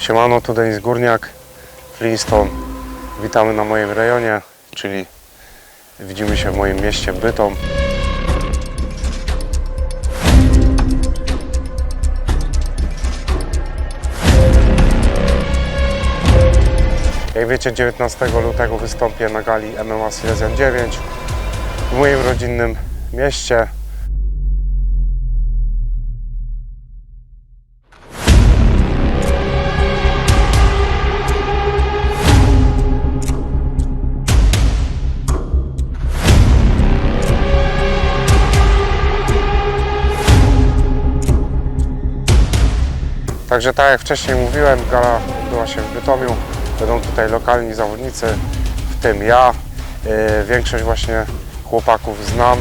Siemano, tu Denis Górniak, Flintstone. Witamy na moim rejonie, czyli widzimy się w moim mieście Bytom. Jak wiecie, 19 lutego wystąpię na gali MMA Silesian 9 w moim rodzinnym mieście. Także tak jak wcześniej mówiłem, gala odbyła się w Bytomiu. Będą tutaj lokalni zawodnicy, w tym ja. Yy, Większość właśnie chłopaków znam.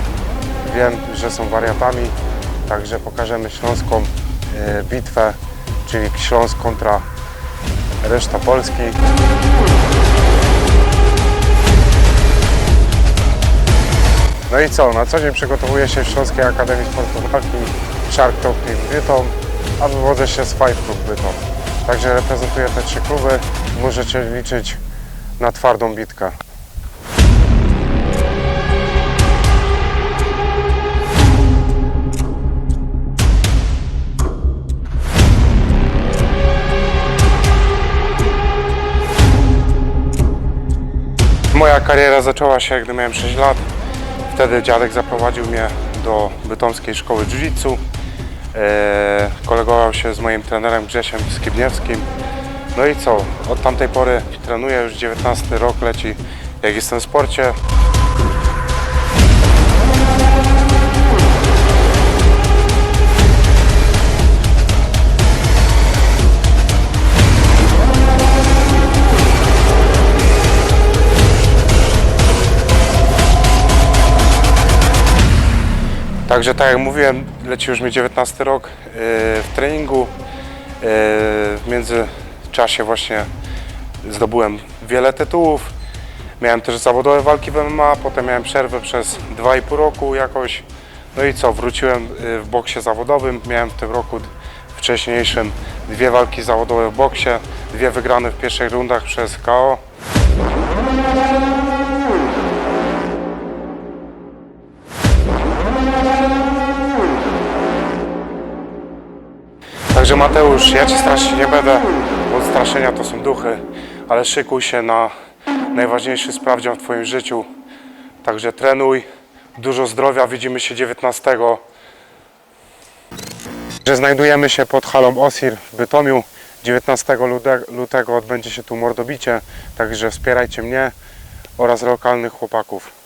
Wiem, że są wariatami, także pokażemy śląską yy, bitwę, czyli Śląsk kontra reszta Polski. No i co, na co dzień przygotowuję się w Śląskiej Akademii Sportu Walki Shark Top Team Bytom, a wywodzę się z Five Club Bytom. Także reprezentuję te trzy kluby, możecie liczyć na twardą bitkę. Moja kariera zaczęła się, gdy miałem 6 lat. Wtedy dziadek zaprowadził mnie do bytomskiej szkoły jiu-jitsu. E, kolegował się z moim trenerem Grzesiem Skibniewskim. No i co? Od tamtej pory trenuję, już 19 rok leci, jak jestem w sporcie. Także tak jak mówiłem, leci już mi 19 rok yy, w treningu. Yy, W międzyczasie właśnie zdobyłem wiele tytułów. Miałem też zawodowe walki w MMA, potem miałem przerwę przez 2,5 roku jakoś. No i co, wróciłem yy, w boksie zawodowym. Miałem w tym roku wcześniejszym dwie walki zawodowe w boksie, dwie wygrane w pierwszych rundach przez KO. Także Mateusz, ja Cię straszyć nie będę, bo straszenia to są duchy, ale szykuj się na najważniejszy sprawdzian w Twoim życiu. Także trenuj, dużo zdrowia, widzimy się 19. Że znajdujemy się pod halą Osir w Bytomiu. 19 lude- lutego odbędzie się tu mordobicie, także wspierajcie mnie oraz lokalnych chłopaków.